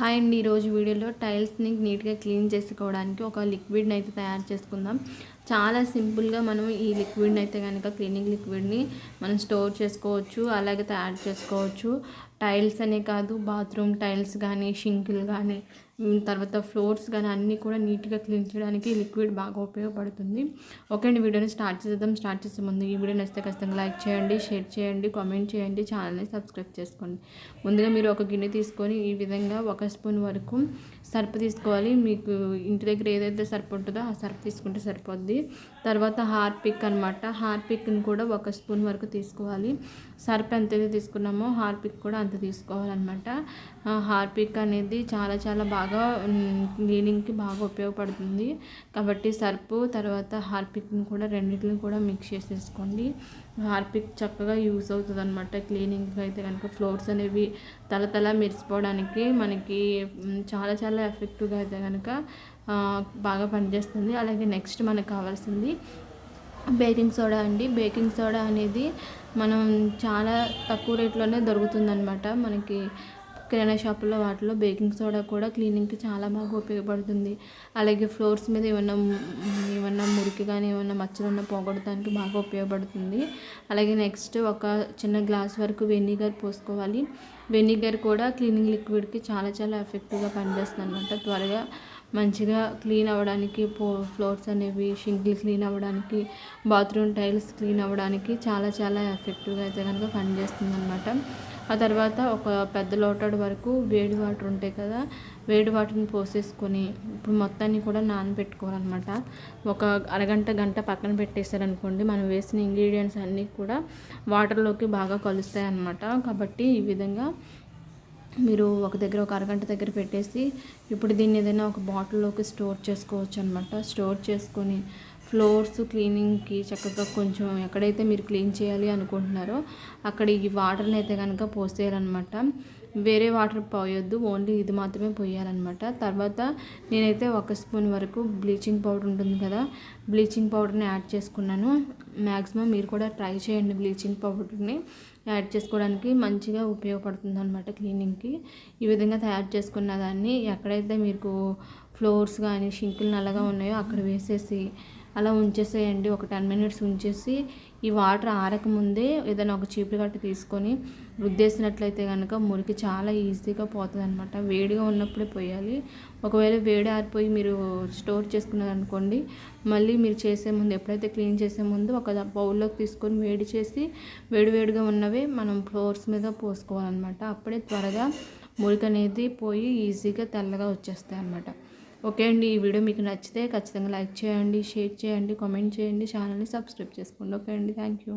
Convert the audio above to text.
Hi అండి ఈరోజు వీడియోలో టైల్స్ని నీట్గా క్లీన్ చేసుకోవడానికి ఒక లిక్విడ్ని అయితే తయారు చేసుకుందాం. చాలా సింపుల్గా మనం ఈ లిక్విడ్ని అయితే కనుక క్లీనింగ్ లిక్విడ్ని మనం స్టోర్ చేసుకోవచ్చు అలాగే తయారు చేసుకోవచ్చు. టైల్స్ అనే కాదు బాత్రూమ్ టైల్స్ కానీ షింకులు కానీ తర్వాత ఫ్లోర్స్ కానీ అన్నీ కూడా నీట్గా క్లీన్ చేయడానికి లిక్విడ్ బాగా ఉపయోగపడుతుంది. ఓకే అండి వీడియోని స్టార్ట్ చేద్దాం స్టార్ట్ చేసే ముందు ఈ వీడియో నచ్చితే ఖచ్చితంగా లైక్ చేయండి షేర్ చేయండి కామెంట్ చేయండి ఛానల్ని సబ్స్క్రైబ్ చేసుకోండి. ముందుగా మీరు ఒక గిన్నె తీసుకొని ఈ విధంగా ఒక స్పూన్ వరకు సర్ఫ్ తీసుకోవాలి. మీకు ఇంటి దగ్గర ఏదైతే సర్ఫ్ ఉంటుందో ఆ సర్ఫ్ తీసుకుంటే సరిపోద్ది. తర్వాత హార్పిక్ అనమాట హార్పిక్ని కూడా ఒక స్పూన్ వరకు తీసుకోవాలి. సర్ఫ్ ఎంతైతే తీసుకున్నామో హార్పిక్ కూడా అంత తీసుకోవాలన్నమాట. హార్పిక్ అనేది చాలా చాలా బాగా క్లీనింగ్కి బాగా ఉపయోగపడుతుంది. కాబట్టి సర్పు తర్వాత హార్పిక్ని కూడా రెండింటిని కూడా మిక్స్ చేసేసుకోండి. హార్పిక్ చక్కగా యూస్ అవుతుంది అనమాట క్లీనింగ్కి అయితే కనుక ఫ్లోర్స్ అనేవి తల తల మెరిసిపోవడానికి మనకి చాలా చాలా ఎఫెక్టివ్గా అయితే కనుక బాగా పనిచేస్తుంది. అలాగే నెక్స్ట్ మనకు కావాల్సింది బేకింగ్ సోడా అండి. బేకింగ్ సోడా అనేది మనం చాలా తక్కువ రేట్లోనే దొరుకుతుందనమాట మనకి కిరాణా షాపుల్లో వాటిలో బేకింగ్ సోడా కూడా క్లీనింగ్కి చాలా బాగా ఉపయోగపడుతుంది. అలాగే ఫ్లోర్స్ మీద ఏమన్నా ఏమన్నా మురికి కానీ ఏమన్నా మచ్చలు ఉన్న పోగొట్టడానికి బాగా ఉపయోగపడుతుంది. అలాగే నెక్స్ట్ ఒక చిన్న గ్లాస్ వరకు వెనిగర్ పోసుకోవాలి. వెనిగర్ కూడా క్లీనింగ్ లిక్విడ్కి చాలా చాలా ఎఫెక్టివ్గా పనిచేస్తుంది అనమాట త్వరగా మంచిగా క్లీన్ అవ్వడానికి పో ఫ్లోర్స్ అనేవి షింక్లు క్లీన్ అవ్వడానికి బాత్రూమ్ టైల్స్ క్లీన్ అవ్వడానికి చాలా చాలా ఎఫెక్టివ్గా అయితే కనుక పనిచేస్తుంది అనమాట ఆ తర్వాత ఒక పెద్ద లోటాడు వరకు వేడి వాటర్ ఉంటాయి కదా వేడి వాటర్ని పోసేసుకొని ఇప్పుడు మొత్తాన్ని కూడా నానబెట్టుకోవాలన్నమాట. ఒక అరగంట గంట పక్కన పెట్టేశారనుకోండి మనం వేసిన ఇంగ్రీడియంట్స్ అన్నీ కూడా వాటర్లోకి బాగా కలుస్తాయి అన్నమాట కాబట్టి ఈ విధంగా మీరు ఒక దగ్గర ఒక అరగంట దగ్గర పెట్టేసి ఇప్పుడు దీన్ని ఏదైనా ఒక బాటిల్లోకి స్టోర్ చేసుకోవచ్చు అనమాట స్టోర్ చేసుకొని ఫ్లోర్స్ క్లీనింగ్కి చక్కగా కొంచెం ఎక్కడైతే మీరు క్లీన్ చేయాలి అనుకుంటున్నారో అక్కడ ఈ వాటర్ని అయితే కనుక పోసేయాలన్నమాట. వేరే వాటర్ పోయొద్దు ఓన్లీ ఇది మాత్రమే పోయాలన్నమాట. తర్వాత నేనైతే ఒక స్పూన్ వరకు బ్లీచింగ్ పౌడర్ ఉంటుంది కదా బ్లీచింగ్ పౌడర్ని యాడ్ చేసుకున్నాను. మ్యాక్సిమం మీరు కూడా ట్రై చేయండి బ్లీచింగ్ పౌడర్ని. యాడ్ చేసుకోవడానికి మంచిగా ఉపయోగపడుతుంది అనమాట క్లీనింగ్కి. ఈ విధంగా తయారు చేసుకున్న దాన్ని ఎక్కడైతే మీకు ఫ్లోర్స్ కానీ షింకులు నల్లగా ఉన్నాయో అక్కడ వేసేసి అలా ఉంచేసేయండి. ఒక టెన్ మినిట్స్ ఉంచేసి ఈ వాటర్ ఆరకముందే ఏదైనా ఒక చీపులు గట్టి తీసుకొని రుద్దేసినట్లయితే కనుక మురికి చాలా ఈజీగా పోతుంది అనమాట వేడిగా ఉన్నప్పుడే పోయాలి. ఒకవేళ వేడి ఆరిపోయి మీరు స్టోర్ చేసుకున్నారనుకోండి మళ్ళీ మీరు చేసే ముందు ఎప్పుడైతే క్లీన్ చేసే ముందు ఒక బౌల్లోకి తీసుకొని వేడి చేసి వేడి వేడిగా ఉన్నవే మనం ఫ్లోర్స్ మీద పోసుకోవాలన్నమాట. అప్పుడే త్వరగా మురికి అనేది పోయి ఈజీగా తెల్లగా వచ్చేస్తాయి అన్నమాట ఓకే అండి ఈ వీడియో మీకు నచ్చితే ఖచ్చితంగా లైక్ చేయండి షేర్ చేయండి కామెంట్ చేయండి ఛానల్ని సబ్స్క్రైబ్ చేసుకోండి. ఓకే అండి థ్యాంక్ యూ.